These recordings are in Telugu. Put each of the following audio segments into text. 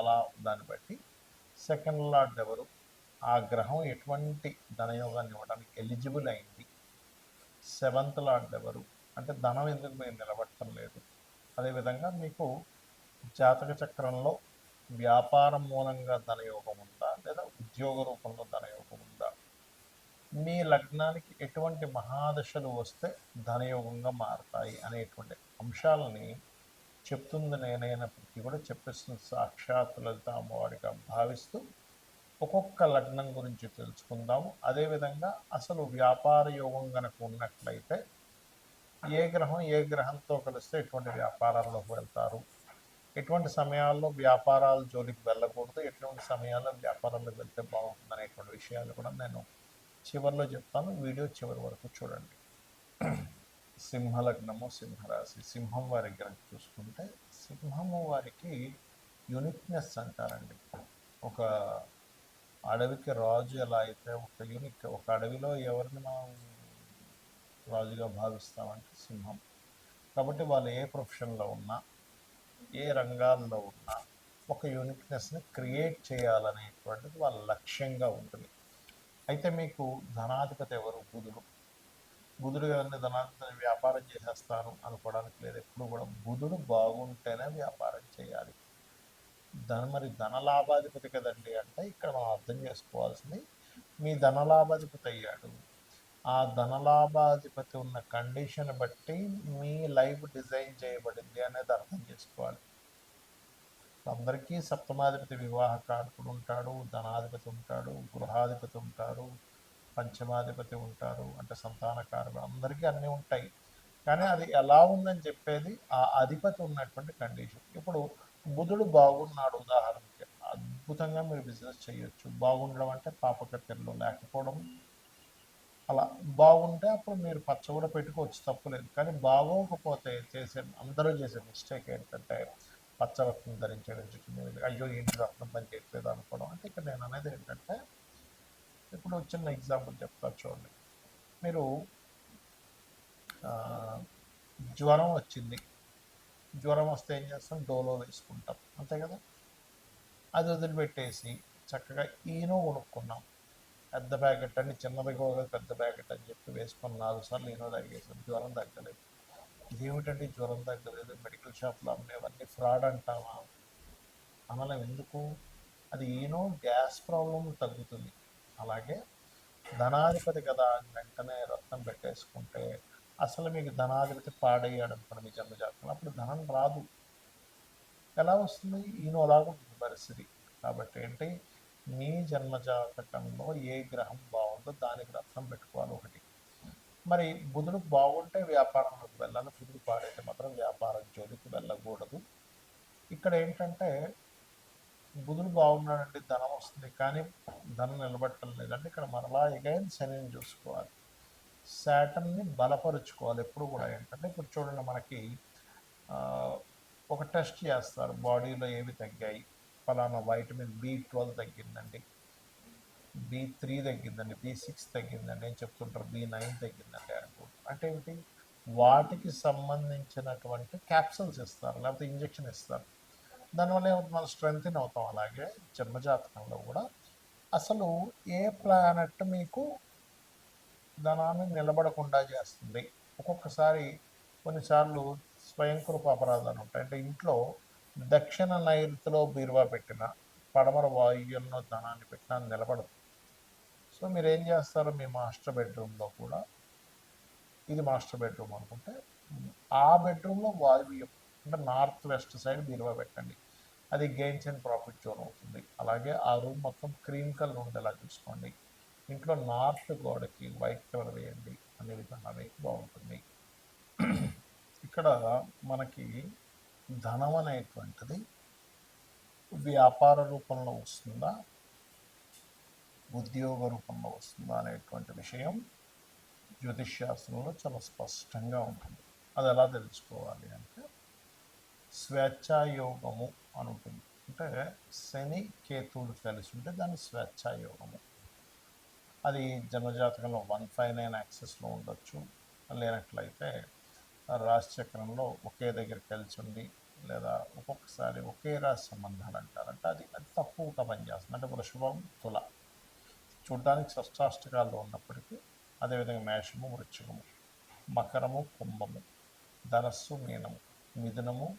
అలా దాన్ని బట్టి సెకండ్ లార్డ్ ఎవరు? ఆ గ్రహం ఎటువంటి ధనయోగాన్ని ఇవ్వడానికి ఎలిజిబుల్ అయింది. సెవెంత్ లార్డ్ ఎవరు? అంటే ధనం ఎందుకు మీరు నిలబడటం లేదు? అదేవిధంగా మీకు జాతక చక్రంలో వ్యాపారం మూలంగా ధనయోగం ఉందా? లేదా ఉద్యోగ రూపంలో ధనయోగం ఉందా? మీ లగ్నానికి ఎటువంటి మహాదశలు వస్తే ధనయోగంగా మారతాయి అనేటువంటి అంశాలని చెప్తుంది నేనైనప్పటికీ కూడా చెప్పేస్తుంది. సాక్షాత్ లలిత అమ్మవారిగా భావిస్తూ ఒక్కొక్క లగ్నం గురించి తెలుసుకుందాము. అదేవిధంగా అసలు వ్యాపార యోగం కనుక ఉన్నట్లయితే ఏ గ్రహం ఏ గ్రహంతో కలిస్తే ఎటువంటి వ్యాపారాల్లోకి వెళ్తారు? ఎటువంటి సమయాల్లో వ్యాపారాల జోలికి వెళ్ళకూడదు? ఎటువంటి సమయాల్లో వ్యాపారాలకు వెళ్తే బాగుంటుంది అనేటువంటి విషయాలు కూడా నేను చివరిలో చెప్తాను. వీడియో చివరి వరకు చూడండి. సింహలగ్నము సింహరాశి సింహం వారి గ్రహం చూసుకుంటే సింహము వారికి యూనిక్నెస్ అంటారండి. ఒక అడవికి రాజు ఎలా అయితే ఒక యూనిక్ ఒక అడవిలో ఎవరిని మనం రాజుగా భావిస్తామంటే సింహం. కాబట్టి వాళ్ళు ఏ ప్రొఫెషన్లో ఉన్నా ఏ రంగాల్లో ఉన్నా ఒక యూనిక్నెస్ని క్రియేట్ చేయాలనేటువంటిది వాళ్ళ లక్ష్యంగా ఉంటుంది. అయితే మీకు ధనాధిపతి ఎవరు? బుధుడు. బుధుడు గారిని ధనాన్ని వ్యాపారం చేసేస్తాను అనుకోవడానికి లేదు. ఎప్పుడు కూడా బుధుడు బాగుంటేనే వ్యాపారం చేయాలి. ధన మరి ధనలాభాధిపతి కదండి అంటే ఇక్కడ మనం అర్థం చేసుకోవాల్సింది మీ ధనలాభాధిపతి అయ్యాడు. ఆ ధనలాభాధిపతి ఉన్న కండిషన్ బట్టి మీ లైఫ్ డిజైన్ చేయబడింది అనేది అర్థం చేసుకోవాలి. అందరికీ సప్తమాధిపతి వివాహ కారకుడు ఉంటాడు ధనాధిపతి ఉంటాడు గృహాధిపతి ఉంటాడు పంచమాధిపతి ఉంటారు అంటే సంతానకారుడు అందరికీ అన్నీ ఉంటాయి. కానీ అది ఎలా ఉందని చెప్పేది ఆ అధిపతి ఉన్నటువంటి కండిషన్ ఇప్పుడు బుధుడు బాగున్నాడు ఉదాహరణకి. అద్భుతంగా మీరు బిజినెస్ చేయొచ్చు. బాగుండడం అంటే పాపకత్తెరలో లేకపోవడం. అలా బాగుంటే అప్పుడు మీరు పచ్చ కూడా పెట్టుకోవచ్చు తప్పులేదు కానీ బాగోకపోతే చేసే అందరూ చేసే మిస్టేక్ ఏంటంటే పచ్చ రత్నం ధరించడం చుట్టూ అయ్యో ఏంటి రత్నం పని చేయట్లేదు అనుకోవడం. అంటే ఇక్కడ నేను అనేది ఏంటంటే ఇప్పుడు చిన్న ఎగ్జాంపుల్ చెప్తా చూడండి. మీరు జ్వరం వచ్చింది. జ్వరం వస్తే ఏం చేస్తాం? డోలో వేసుకుంటాం. అంతే కదా? అది వదిలిపెట్టేసి చక్కగా ఈనో కొనుక్కున్నాం. పెద్ద ప్యాకెట్ అని చిన్నది కూడా పెద్ద ప్యాకెట్ అని చెప్పి వేసుకొని నాలుగు సార్లు ఈనో తాగేసాం. జ్వరం తగ్గలేదు. ఇదేమిటండి జ్వరం తగ్గలేదు? మెడికల్ షాప్లో అమ్మేవన్నీ ఫ్రాడ్ అంటామా అనలేం. ఎందుకు? అది ఈనో గ్యాస్ ప్రాబ్లం తగ్గుతుంది. అలాగే ధనాధిపతి కదా వెంటనే రత్నం పెట్టేసుకుంటే అసలు మీకు ధనాధిపతి పాడయ్యాడు అనుకోండి మీ జన్మ జాతకంలో అప్పుడు ధనం రాదు. ఎలా వస్తుంది? ఈనోలాగా ఉంటుంది పరిస్థితి. కాబట్టి ఏంటి? మీ జన్మ జాతకంలో ఏ గ్రహం బాగుందో దానికి రత్నం పెట్టుకోవాలి ఒకటి. మరి బుధుడు బాగుంటే వ్యాపారంలోకి వెళ్ళాలి. బుధుడు పాడైతే మాత్రం వ్యాపారం జోలికి వెళ్ళకూడదు. ఇక్కడ ఏంటంటే బుధుడు బాగున్నాడంటే ధనం వస్తుంది కానీ ధనం నిలబట్టడం లేదంటే ఇక్కడ మరలా ఎగైన్ శనిని చూసుకోవాలి. శాటన్ని బలపరుచుకోవాలి ఎప్పుడు కూడా. ఏంటంటే ఇప్పుడు చూడండి మనకి ఒక టెస్ట్ చేస్తారు. బాడీలో ఏవి తగ్గాయి? ఫలానా వైటమిన్ బి ట్వెల్వ్ తగ్గిందండి. బి త్రీ తగ్గిందండి. బి సిక్స్ తగ్గిందండి. ఏం చెప్తుంటారు? బి నైన్ తగ్గిందండి అనుకుంటారు అంటే ఏమిటి? వాటికి సంబంధించినటువంటి క్యాప్సూల్స్ ఇస్తారు. లేకపోతే ఇంజెక్షన్ ఇస్తారు. దానివల్ల ఏమవుతుంది? మనం స్ట్రెంగ్త్ అవుతాం. అలాగే జన్మజాతకంలో కూడా. అసలు ఏ ప్లానెట్ మీకు ధనాన్ని నిలబడకుండా చేస్తుంది? ఒక్కొక్కసారి కొన్నిసార్లు స్వయంకృప అపరాధాలు ఉంటాయి. అంటే ఇంట్లో దక్షిణ నైరుతిలో బీరువా పెట్టిన పడమర వాయువ్యంలో ధనాన్ని పెట్టినా నిలబడదు. సో మీరు ఏం చేస్తారు? మీ మాస్టర్ బెడ్రూమ్లో కూడా ఇది మాస్టర్ బెడ్రూమ్ అనుకుంటే ఆ బెడ్రూమ్లో వాయువ్యం అంటే నార్త్ వెస్ట్ సైడ్ బీరువా పెట్టండి. అది గెయిన్స్ అండ్ ప్రాఫిట్ జోన్ అవుతుంది. అలాగే ఆ రూమ్ మొత్తం క్రీమ్ కలర్ ఉండేలా చూసుకోండి. ఇంట్లో నార్త్ గోడకి వైట్ కలర్ వేయండి. అనే విధంగా బాగుంటుంది. ఇక్కడ మనకి ధనం అనేటువంటిది వ్యాపార రూపంలో వస్తుందా? ఉద్యోగ రూపంలో వస్తుందా అనేటువంటి విషయం జ్యోతిష్ శాస్త్రంలో చాలా స్పష్టంగా ఉంటుంది. అది ఎలా తెలుసుకోవాలి అంటే స్వేచ్ఛాయోగము అని ఉంటుంది అంటే శని కేతువులు కలిసి ఉంటే దాన్ని స్వేచ్ఛాయోగము. అది జన్మజాతకంలో వన్ ఫైవ్ నైన్ యాక్సెస్లో ఉండొచ్చు. లేనట్లయితే రాశిచక్రంలో ఒకే దగ్గర కలిసి ఉండి లేదా ఒక్కొక్కసారి ఒకే రాశి సంబంధాలు అంటారంటే అది అది తక్కువగా పనిచేస్తుంది. అంటే వృషభం తుల. చూడ్డానికి షష్టాష్టకాల్లో ఉన్నప్పటికీ అదేవిధంగా మేషము వృశ్చికము మకరము కుంభము. ధనస్సు మీనము. మిథునము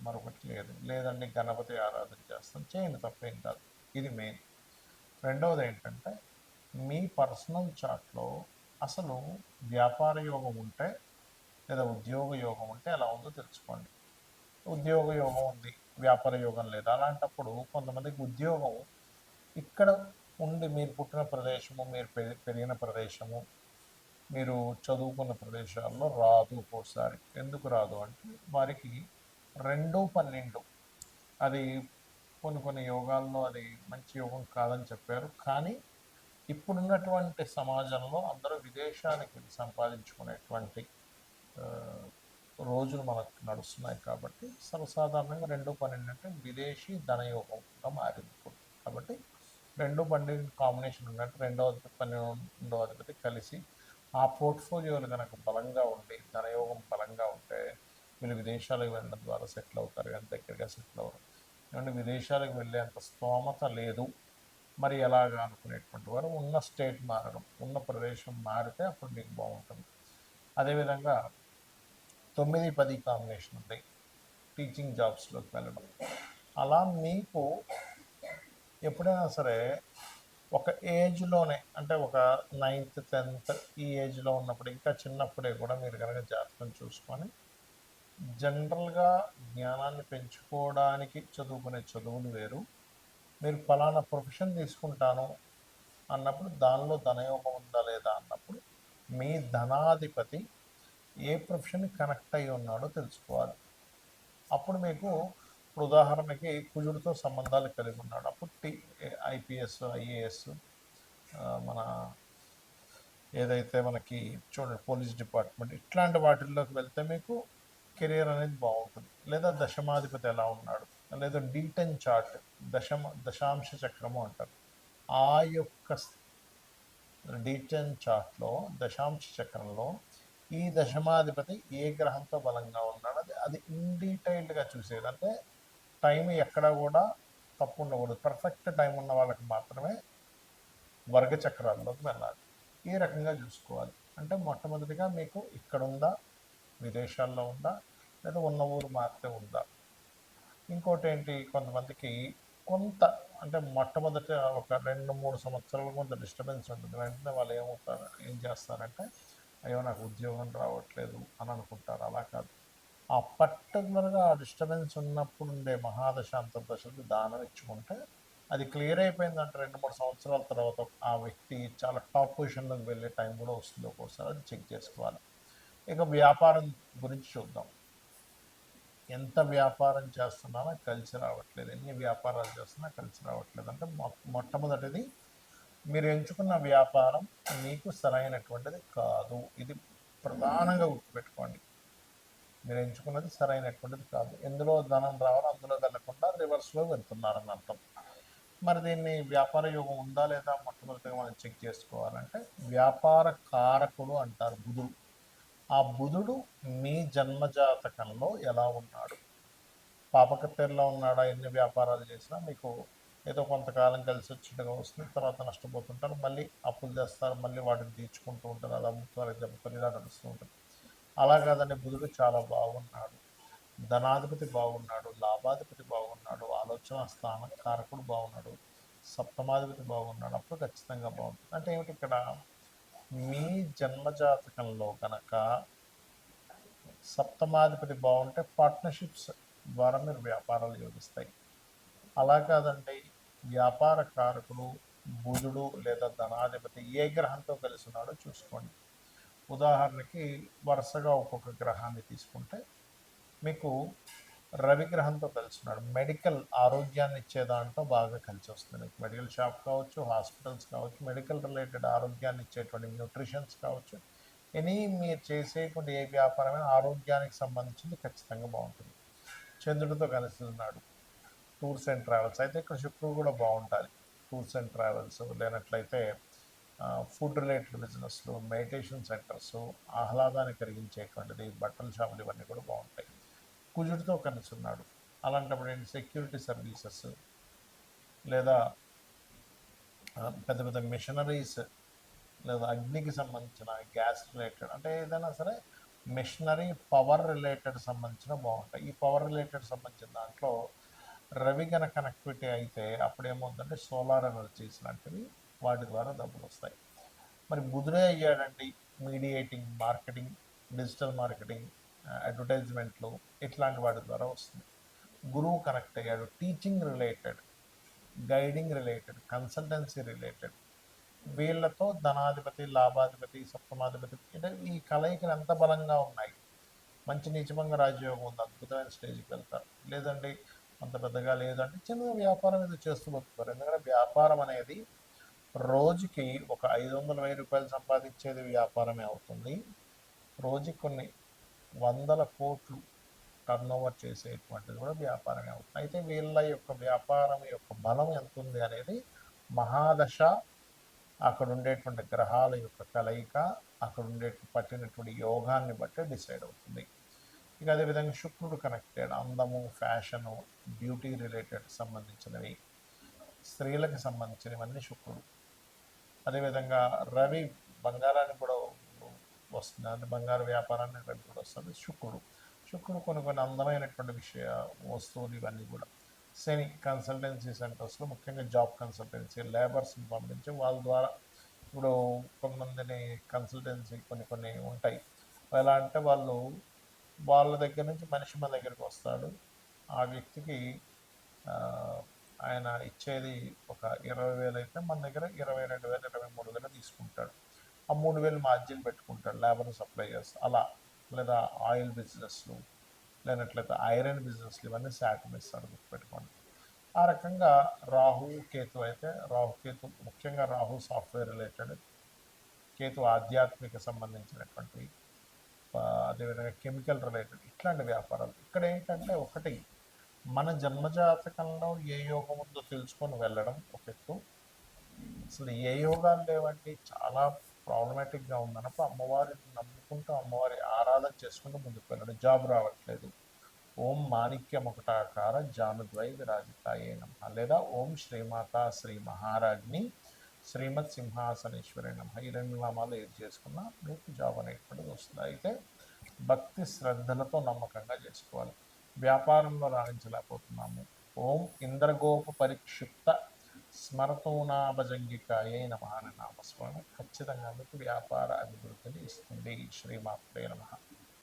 మరొకటి లేదు. లేదండి గణపతి ఆరాధన చేస్తాం. చేయండి తప్పేం కాదు. ఇది మెయిన్ రెండవది ఏంటంటే మీ పర్సనల్ చార్ట్లో అసలు వ్యాపార యోగం ఉంటే లేదా ఉద్యోగ యోగం ఉంటే ఎలా ఉందో తెలుసుకోండి. ఉద్యోగ యోగం ఉంది వ్యాపార యోగం లేదు. అలాంటప్పుడు కొంతమందికి ఉద్యోగం ఇక్కడ ఉండి మీరు పుట్టిన ప్రదేశము మీరు పెరిగిన ప్రదేశము మీరు చదువుకున్న ప్రదేశాల్లో రాదు ఒక్కోసారి. ఎందుకు రాదు అంటే వారికి రెండు పన్నెండు. అది కొన్ని కొన్ని యోగాల్లో అది మంచి యోగం కాదని చెప్పారు. కానీ ఇప్పుడున్నటువంటి సమాజంలో అందరూ విదేశానికి సంపాదించుకునేటువంటి రోజులు మనకు నడుస్తున్నాయి కాబట్టి సర్వసాధారణంగా రెండు పన్నెండు అంటే విదేశీ ధనయోగంగా మారింది ఇప్పుడు. కాబట్టి రెండు పన్నెండు కాంబినేషన్ ఉన్నట్టు రెండో అధిపతి పన్నెండో అధిపతి కలిసి ఆ పోర్ట్ఫోలియోలు కనుక బలంగా ఉండి ధనయోగం బలంగా ఉంటే వీళ్ళు విదేశాలకు వెళ్ళడం ద్వారా సెటిల్ అవుతారు కానీ దగ్గరగా సెటిల్ అవ్వరు ఏమంటే విదేశాలకు వెళ్ళేంత స్తోమత లేదు. మరి ఎలాగా అనుకునేటువంటి వారు ఉన్న స్టేట్ మారడం ఉన్న ప్రదేశం మారితే అప్పుడు మీకు బాగుంటుంది. అదేవిధంగా తొమ్మిది పది కాంబినేషన్ ఉంది టీచింగ్ జాబ్స్లోకి వెళ్ళడం. అలా మీకు ఎప్పుడైనా సరే ఒక ఏజ్లోనే అంటే ఒక నైన్త్ టెన్త్ ఈ ఏజ్లో ఉన్నప్పుడు ఇంకా చిన్నప్పుడే కూడా మీరు కనుక జాతకం చూసుకొని జనరల్గా జ్ఞానాన్ని పెంచుకోవడానికి చదువుకునే చదువులు వేరు. మీరు ఫలానా ప్రొఫెషన్ తీసుకుంటాను అన్నప్పుడు దానిలో ధనయోగం ఉందా లేదా అన్నప్పుడు మీ ధనాధిపతి ఏ ప్రొఫెషన్ కనెక్ట్ అయి ఉన్నాడో తెలుసుకోవాలి. అప్పుడు మీకు ఇప్పుడు ఉదాహరణకి కుజుడితో సంబంధాలు కలిగి ఉన్నాడు. అప్పుడు టీ ఐపీఎస్ ఐఏఎస్ మన ఏదైతే మనకి చూడండి పోలీస్ డిపార్ట్మెంట్ ఇట్లాంటి వాటిల్లోకి వెళ్తే మీకు కెరీర్ అనేది బాగుంటుంది. లేదా దశమాధిపతి ఎలా ఉన్నాడు లేదా డీటెన్ చార్ట్ దశమ దశాంశ చక్రము అంటారు. ఆ యొక్క డీటెన్ చార్ట్లో దశాంశ చక్రంలో ఈ దశమాధిపతి ఏ గ్రహంతో బలంగా ఉన్నాడు అది అది ఇన్ డీటెయిల్డ్గా చూసేది. అంటే టైం ఎక్కడ కూడా తప్పు ఉండకూడదు. పర్ఫెక్ట్ టైం ఉన్న వాళ్ళకి మాత్రమే వర్గ చక్రాల్లోకి వెళ్ళాలి. ఈ రకంగా చూసుకోవాలి. అంటే మొట్టమొదటిగా మీకు ఇక్కడ ఉందా విదేశాల్లో ఉందా? లేదా ఉన్న ఊరు మాత్రమే ఉందా? ఇంకోటి ఏంటి కొంతమందికి కొంత అంటే మొట్టమొదట ఒక రెండు మూడు సంవత్సరాలు కొంత డిస్టర్బెన్స్ ఉంటుంది. వెంటనే వాళ్ళు ఏమవుతారు? ఏం చేస్తారంటే అయ్యో నాకు ఉద్యోగం రావట్లేదు అని అనుకుంటారు. అలా కాదు. ఆ పర్టికులర్గా ఆ డిస్టర్బెన్స్ ఉన్నప్పుడు ఉండే మహాదశ అంతర్దశకు దానం ఇచ్చుకుంటే అది క్లియర్ అయిపోయిందంటే రెండు మూడు సంవత్సరాల తర్వాత ఆ వ్యక్తి చాలా టాప్ పొజిషన్లోకి వెళ్ళే టైం కూడా వస్తుంది ఒక్కోసారి అది చెక్ చేసుకోవాలి. ఇక వ్యాపారం గురించి చూద్దాం. ఎంత వ్యాపారం చేస్తున్నానో కలిసి రావట్లేదు. ఎన్ని వ్యాపారాలు చేస్తున్నా కలిసి రావట్లేదు. అంటే మొ- మొట్టమొదటిది మీరు ఎంచుకున్న వ్యాపారం మీకు సరైనటువంటిది కాదు. ఇది ప్రధానంగా గుర్తుపెట్టుకోండి. మీరు ఎంచుకున్నది సరైనటువంటిది కాదు. ఎందులో ధనం రావాలో అందులో వెళ్ళకుండా రివర్స్లో వెళ్తున్నారని అర్థం. మరి దీన్ని వ్యాపార యోగం ఉందా లేదా మొట్టమొదటిగా మనం చెక్ చేసుకోవాలంటే వ్యాపార కారకుడు అంటారు బుధుడు. ఆ బుధుడు మీ జన్మజాతకంలో ఎలా ఉన్నాడు? పాపకత్తెరలో ఉన్నాడా? ఎన్ని వ్యాపారాలు చేసినా మీకు ఏదో కొంతకాలం కలిసి వచ్చినట్టుగా వస్తుంది తర్వాత నష్టపోతుంటారు మళ్ళీ అప్పులు చేస్తారు మళ్ళీ వాటిని తీర్చుకుంటూ ఉంటారు అది అమ్ముతారు ఇది అమ్ముతారు ఇలా నడుస్తూ ఉంటుంది అలా కాదని బుధుడు చాలా బాగున్నాడు. ధనాధిపతి బాగున్నాడు లాభాధిపతి బాగున్నాడు ఆలోచన స్థాన కారకుడు బాగున్నాడు సప్తమాధిపతి బాగున్నాడు అప్పుడు ఖచ్చితంగా బాగుంటుంది. అంటే ఏమిటి ఇక్కడ మీ జన్మజాతకంలో కనుక సప్తమాధిపతి బాగుంటే పార్ట్నర్షిప్స్ ద్వారా మీరు వ్యాపారాలు యోగిస్తాయి. అలా కాదండి వ్యాపార కారకులు బుధుడు లేదా ధనాధిపతి ఏ గ్రహంతో కలిసి ఉన్నాడో చూసుకోండి. ఉదాహరణకి వరుసగా ఒక్కొక్క గ్రహాన్ని తీసుకుంటే మీకు రవిగ్రహంతో కలిసి ఉన్నాడు మెడికల్ ఆరోగ్యాన్ని ఇచ్చే దాంట్లో బాగా కలిసి వస్తుంది మెడికల్ షాప్ కావచ్చు హాస్పిటల్స్ కావచ్చు మెడికల్ రిలేటెడ్ ఆరోగ్యాన్ని ఇచ్చేటువంటి న్యూట్రిషన్స్ కావచ్చు ఎనీ మీరు చేసేటువంటి ఏ వ్యాపారమైన ఆరోగ్యానికి సంబంధించింది ఖచ్చితంగా బాగుంటుంది. చంద్రుడితో కలిసి ఉన్నాడు. Tours and travels. అయితే ఇక్కడ శుక్రుడు కూడా బాగుంటుంది. టూర్స్ అండ్ ట్రావెల్స్ లేనట్లయితే ఫుడ్ రిలేటెడ్ బిజినెస్లు మెడిటేషన్ సెంటర్స్ ఆహ్లాదాన్ని కలిగించేటువంటిది బట్టల షాపులు ఇవన్నీ కూడా బాగుంటాయి. కుజుడితో కలిసి ఉన్నాడు. అలాంటప్పుడు ఏంటి? సెక్యూరిటీ సర్వీసెస్ లేదా పెద్ద పెద్ద మిషనరీస్ లేదా అగ్నికి సంబంధించిన గ్యాస్ రిలేటెడ్ అంటే ఏదైనా సరే మిషనరీ పవర్ రిలేటెడ్ సంబంధించిన బాగుంటాయి. ఈ పవర్ రిలేటెడ్ సంబంధించిన దాంట్లో రవి గన కనెక్టివిటీ అయితే అప్పుడు ఏమవుతుందంటే సోలార్ ఎనర్జీస్ లాంటివి వాటి ద్వారా డబ్బులు వస్తాయి. మరి బుధుడే అయ్యాడండి? మీడియేటింగ్ మార్కెటింగ్ డిజిటల్ మార్కెటింగ్ అడ్వర్టైజ్మెంట్లు ఇట్లాంటి వాటి ద్వారా వస్తుంది. గురువు కనెక్ట్ అయ్యాడు. Teaching related guiding related consultancy related వీళ్ళతో ధనాధిపతి లాభాధిపతి సప్తమాధిపతి అంటే ఈ కలయికలు ఎంత బలంగా ఉన్నాయి? మంచి నిజమంగా రాజయోగం ఉంది? అద్భుతమైన స్టేజ్కి వెళ్తారు. లేదండి అంత పెద్దగా లేదంటే చిన్న వ్యాపారం ఏదో చేస్తూ బతుకుతారు. ఎందుకంటే వ్యాపారం అనేది రోజుకి ఒక ఐదు వందల వెయ్యి రూపాయలు సంపాదించేది వ్యాపారమే అవుతుంది. రోజుకి కొన్ని వందల కోట్లు టర్నోవర్ చేసేటువంటిది కూడా వ్యాపారమే అవుతుంది. అయితే వీళ్ళ యొక్క వ్యాపారం యొక్క బలం ఎంత ఉంది అనేది మహాదశ అక్కడ ఉండేటువంటి గ్రహాల యొక్క కలయిక అక్కడ ఉండే పట్టినటువంటి యోగాన్ని బట్టి డిసైడ్ అవుతుంది. ఇక అదేవిధంగా శుక్రుడు కనెక్టెడ్ అందము ఫ్యాషను బ్యూటీ రిలేటెడ్ సంబంధించినవి స్త్రీలకు సంబంధించినవన్నీ శుక్రుడు. అదేవిధంగా రవి బంగారాన్ని కూడా వస్తుంది? అంటే బంగారు వ్యాపారాన్ని రవి కూడా వస్తుంది? శుక్రుడు. శుక్రుడు కొన్ని కొన్ని అందమైనటువంటి విషయ వస్తువులు ఇవన్నీ కూడా. శని కన్సల్టెన్సీ సెంటర్స్లో ముఖ్యంగా జాబ్ కన్సల్టెన్సీ లేబర్స్ని పంపించి వాళ్ళ ద్వారా ఇప్పుడు కొంతమందిని కన్సల్టెన్సీ కొన్ని కొన్ని ఉంటాయి. ఎలా అంటే వాళ్ళు వాళ్ళ దగ్గర నుంచి మనిషి మన దగ్గరికి వస్తాడు. ఆ వ్యక్తికి ఆయన ఇచ్చేది ఒక ఇరవై వేలు అయితే మన దగ్గర ఇరవై రెండు వేలు ఇరవై మూడు వేలు తీసుకుంటాడు. ఆ మూడు వేలు మార్జిన్ పెట్టుకుంటాడు లేబర్ సప్లై చేస్తాడు అలా. లేదా ఆయిల్ బిజినెస్లు లేనట్లయితే ఐరన్ బిజినెస్లు ఇవన్నీ శాతం ఇస్తాడు గుర్తుపెట్టుకోండి. ఆ రకంగా రాహు కేతు అయితే రాహు కేతు ముఖ్యంగా రాహు సాఫ్ట్వేర్ రిలేటెడ్ కేతు ఆధ్యాత్మిక సంబంధించినటువంటి అదేవిధంగా కెమికల్ రిలేటెడ్ ఇట్లాంటి వ్యాపారాలు. ఇక్కడ ఏంటంటే ఒకటి మన జన్మజాతకంలో ఏ యోగం ఉందో తెలుసుకొని వెళ్ళడం ఒక ఎత్తు. అసలు ఏ యోగాలు లేవండి చాలా ప్రాబ్లమాటిక్గా ఉందన్నప్పుడు అమ్మవారిని నమ్ముకుంటూ అమ్మవారి ఆరాధన చేసుకుంటూ ముందుకు వెళ్ళాడు. జాబ్ రావట్లేదు. ఓం మాణిక్యం ఒకటాకార జానుద్వై విరాజితాయే నమ. లేదా ఓం శ్రీమాత శ్రీ మహారాజ్ని శ్రీమత్ సింహాసనేశ్వరి నమ. ఈ రెండు నామాలు ఏది చేసుకున్నా మీకు జాబ్ అనేటువంటిది వస్తుంది. అయితే భక్తి శ్రద్ధలతో నమ్మకంగా చేసుకోవాలి. వ్యాపారంలో రాణించలేకపోతున్నాము. ఓం ఇంద్రగోప పరిక్షిప్త స్మరతోనాభజంగికాయే నమ అనే నామస్మరణ ఖచ్చితంగా మీకు వ్యాపార అభివృద్ధిని ఇస్తుంది. శ్రీమాత్రే నమ.